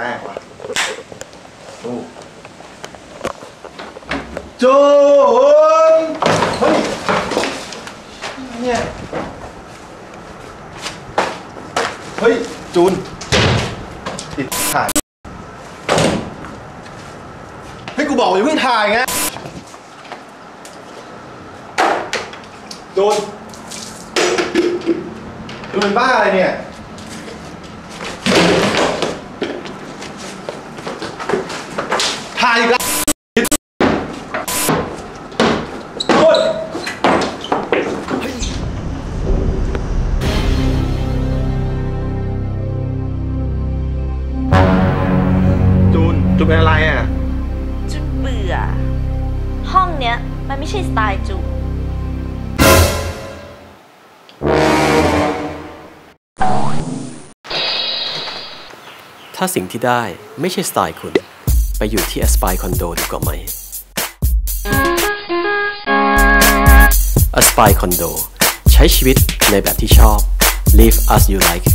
มากว่ะดูจูนเฮ้ยเนี่ยเฮ้ย จูนติดถ่ายให้กูบอกอย่าเพิ่งถ่ายไงจูนจูนเป็นบ้าอะไรเนี่ย ถ่ายอีกแล้วโอ๊ยจูนจูนเป็นอะไรอะ จุนเบื่อ ห้องเนี้ยมันไม่ใช่สไตล์จูนถ้าสิ่งที่ได้ไม่ใช่สไตล์คุณ ไปอยู่ที่ Aspire Condo ดีกว่าไหม Aspire Condo ใช้ชีวิตในแบบที่ชอบ Live as you like